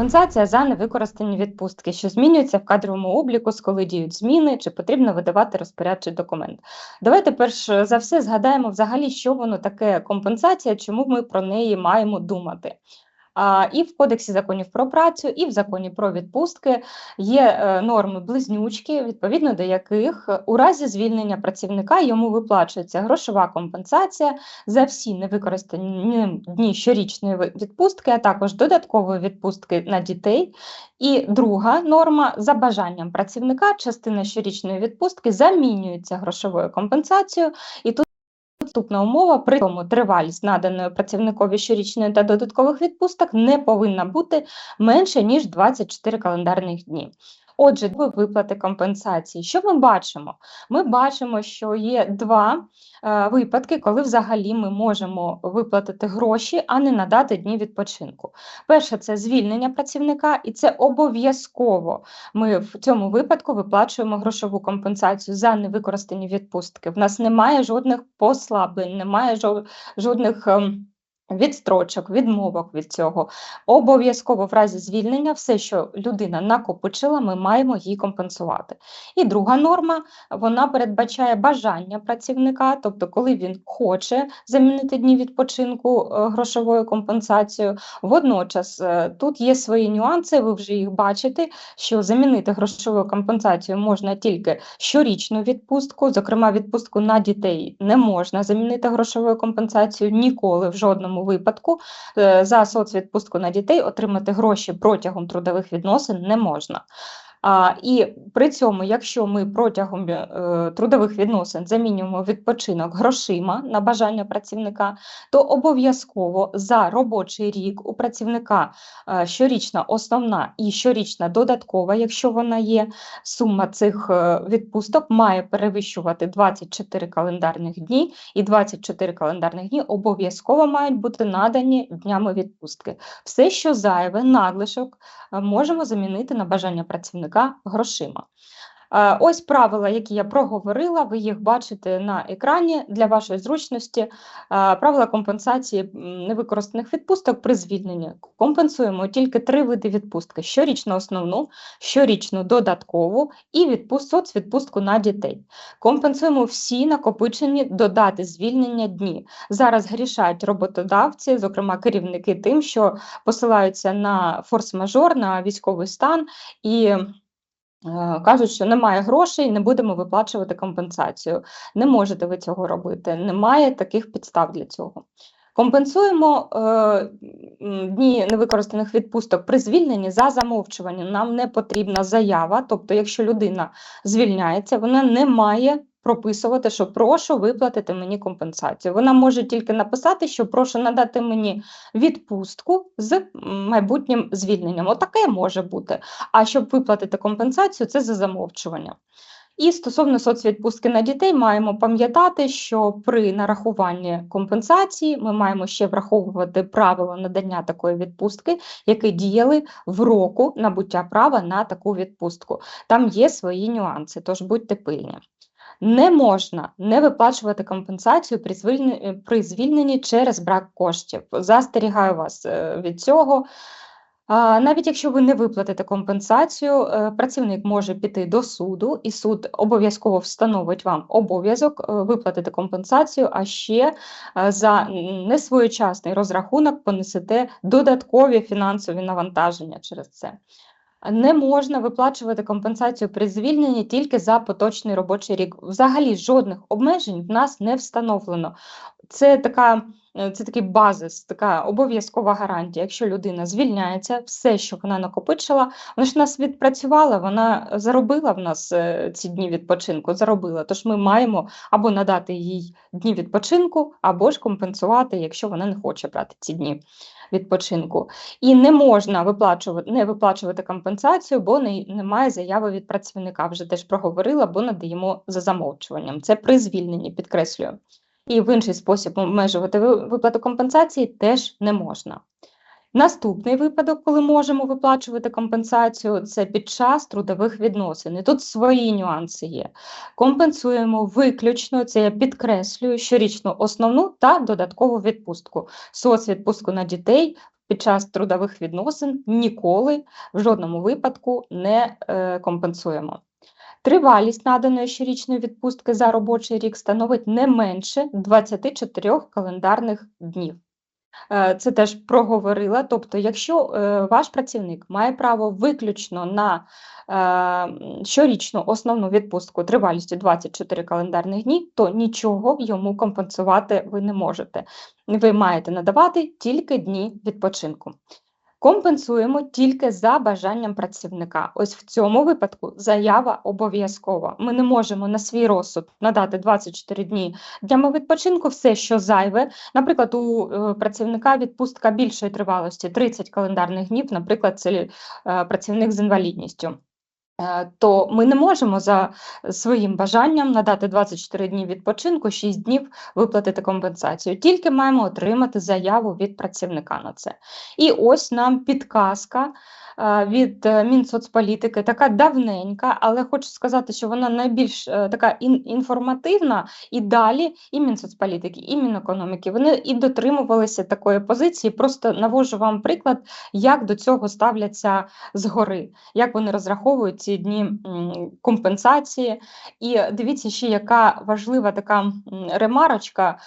Компенсація за невикористані відпустки, що змінюється в кадровому обліку, з коли діють зміни, чи потрібно видавати розпорядчий документ. Давайте перш за все згадаємо взагалі, що воно таке компенсація, чому ми про неї маємо думати. І в Кодексі законів про працю, і в законі про відпустки є е, норми близнючки, відповідно до яких у разі звільнення працівника йому виплачується грошова компенсація за всі невикористані дні щорічної відпустки, а також додаткової відпустки на дітей. І друга норма за бажанням працівника частина щорічної відпустки замінюється грошовою компенсацією. І тут Наступна умова при тому тривалість наданої працівникові щорічної та додаткових відпусток не повинна бути менше ніж 24 календарних дні. Отже, виплати компенсації. Що ми бачимо? Ми бачимо, що є два е, випадки, коли взагалі ми можемо виплатити гроші, а не надати дні відпочинку. Перше це звільнення працівника, і це обов'язково. Ми в цьому випадку виплачуємо грошову компенсацію за невикористані відпустки. В нас немає жодних послаблень, немає жодних. ем, Відстрочок, відмовок від цього. Обов'язково в разі звільнення все, що людина накопичила, ми маємо їй компенсувати. І друга норма вона передбачає бажання працівника, тобто, коли він хоче замінити дні відпочинку е, грошовою компенсацією. Водночас е, тут є свої нюанси, ви вже їх бачите, що замінити грошовою компенсацією можна тільки щорічну відпустку, зокрема, відпустку на дітей не можна замінити грошовою компенсацією ніколи в жодному випадку. Е, За соцвідпустку на дітей отримати гроші протягом трудових відносин не можна. А, і при цьому, якщо ми протягом е, трудових відносин замінюємо відпочинок грошима на бажання працівника, то обов'язково за робочий рік у працівника е, щорічна основна і щорічна додаткова, якщо вона є, сума цих е, відпусток має перевищувати 24 календарних дні, і 24 календарних дні обов'язково мають бути надані днями відпустки. Все, що зайве, надлишок, можемо замінити на бажання працівника грошима. Е, Ось правила, які я проговорила, ви їх бачите на екрані для вашої зручності. Е, Правила компенсації невикористаних відпусток при звільненні. Компенсуємо тільки три види відпустки: щорічну основну, щорічну додаткову і відпуст, соцвідпустку на дітей. Компенсуємо всі накопичені до дати звільнення дні. Зараз грішають роботодавці, зокрема керівники, тим, що посилаються на форс-мажор, на військовий стан і кажуть, що немає грошей, не будемо виплачувати компенсацію. Не можете ви цього робити, немає таких підстав для цього. Компенсуємо е, дні невикористаних відпусток при звільненні за замовчуванням. Нам не потрібна заява, тобто, якщо людина звільняється, вона не має прописувати, що прошу виплатити мені компенсацію. Вона може тільки написати, що прошу надати мені відпустку з майбутнім звільненням. Отаке може бути. А щоб виплатити компенсацію, це за замовчуванням. І стосовно соцвідпустки на дітей, маємо пам'ятати, що при нарахуванні компенсації ми маємо ще враховувати правила надання такої відпустки, які діяли в року набуття права на таку відпустку. Там є свої нюанси, тож будьте пильні. Не можна не виплачувати компенсацію при звільненні, при звільненні через брак коштів. Застерігаю вас е, від цього. Навіть якщо ви не виплатите компенсацію, е, працівник може піти до суду, і суд обов'язково встановить вам обов'язок е, виплатити компенсацію, а ще е, за несвоєчасний розрахунок понесете додаткові фінансові навантаження через це. Не можна виплачувати компенсацію при звільненні тільки за поточний робочий рік. Взагалі жодних обмежень в нас не встановлено. Це така, е, це такий базис, така обов'язкова гарантія. Якщо людина звільняється, все, що вона накопичила, вона ж нас відпрацювала, вона заробила в нас е, ці дні відпочинку, заробила. Тож ми маємо або надати їй дні відпочинку, або ж компенсувати, якщо вона не хоче брати ці дні відпочинку. І не можна виплачувати, не виплачувати компенсацію, бо не, немає заяви від працівника. Вже теж проговорила, бо надаємо за замовчуванням. Це при звільненні, підкреслюю. І в інший спосіб обмежувати виплату компенсації теж не можна. Наступний випадок, коли можемо виплачувати компенсацію, це під час трудових відносин. І тут свої нюанси є. Компенсуємо виключно, це я підкреслюю, щорічну основну та додаткову відпустку. Соцвідпустку на дітей під час трудових відносин ніколи в жодному випадку не е, компенсуємо. Тривалість наданої щорічної відпустки за робочий рік становить не менше 24 календарних днів. Е, Це теж проговорила. Тобто, якщо е, ваш працівник має право виключно на е, щорічну основну відпустку тривалістю 24 календарних дні, то нічого йому компенсувати ви не можете. Ви маєте надавати тільки дні відпочинку. Компенсуємо тільки за бажанням працівника. Ось в цьому випадку заява обов'язкова. Ми не можемо на свій розсуд надати 24 дні днями відпочинку, все, що зайве. Наприклад, у е, працівника відпустка більшої тривалості 30 календарних днів, наприклад, це е, працівник з інвалідністю. Е, То ми не можемо за своїм бажанням надати 24 дні відпочинку, 6 днів виплатити компенсацію. Тільки маємо отримати заяву від працівника на це. І ось нам підказка від е, Мінсоцполітики, така давненька, але хочу сказати, що вона найбільш е, така інформативна, і далі і Мінсоцполітики, і Мінекономіки вони і дотримувалися такої позиції. Просто навожу вам приклад, як до цього ставляться згори, як вони розраховують ці дні компенсації. І дивіться, ще яка важлива така ремарочка.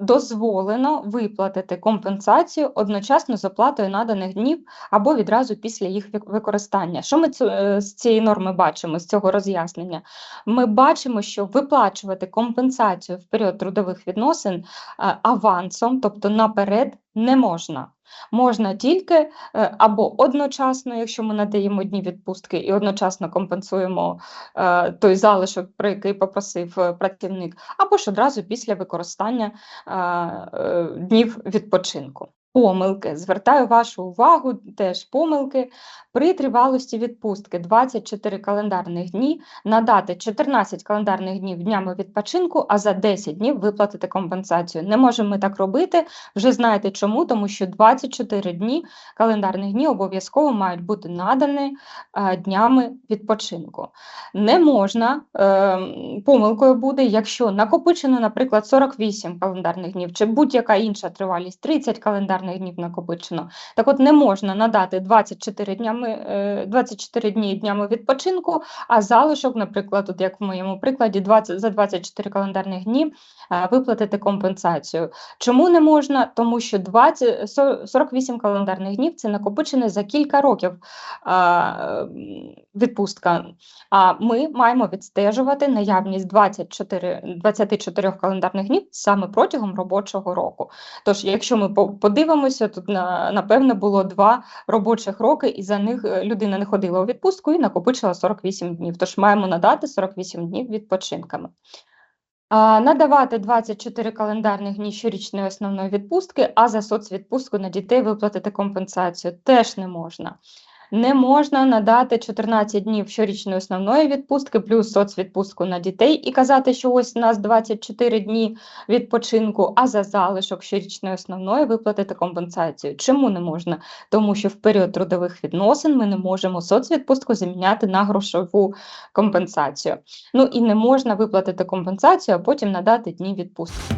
Дозволено виплатити компенсацію одночасно з оплатою наданих днів або відразу після їх використання. Що ми цю, е, з цієї норми бачимо, з цього роз'яснення? Ми бачимо, що виплачувати компенсацію в період трудових відносин е, авансом, тобто наперед, не можна. Можна тільки е, або одночасно, якщо ми надаємо дні відпустки і одночасно компенсуємо е, той залишок, про який попросив е, працівник, або ж одразу після використання днів відпочинку. Помилки. Звертаю вашу увагу, теж помилки. При тривалості відпустки 24 календарних дні надати 14 календарних днів днями відпочинку, а за 10 днів виплатити компенсацію. Не можемо ми так робити. Вже знаєте чому, тому що 24 дні календарних дні обов'язково мають бути надані е, днями відпочинку. Не можна, е, помилкою буде, якщо накопичено, наприклад, 48 календарних днів чи будь-яка інша тривалість, 30 календарних днів накопичено. Так от не можна надати 24 днями, е, 24 дні днями відпочинку, а залишок, наприклад, от як в моєму прикладі, 20, за 24 календарних дні е, виплатити компенсацію. Чому не можна? Тому що 20, 48 календарних днів це накопичене за кілька років відпустка. А ми маємо відстежувати наявність 24, 24 календарних днів саме протягом робочого року. Тож, якщо ми по- подивимося, тут на, напевно було два робочих роки, і за них е, людина не ходила у відпустку і накопичила 48 днів. Тож маємо надати 48 днів відпочинками. Надавати 24 календарних дні щорічної основної відпустки, а за соцвідпустку на дітей виплатити компенсацію теж не можна. Не можна надати 14 днів щорічної основної відпустки плюс соцвідпустку на дітей і казати, що ось у нас 24 дні відпочинку, а за залишок щорічної основної виплатити компенсацію. Чому не можна? Тому що в період трудових відносин ми не можемо соцвідпустку заміняти на грошову компенсацію. Ну і не можна виплатити компенсацію, а потім надати дні відпустки.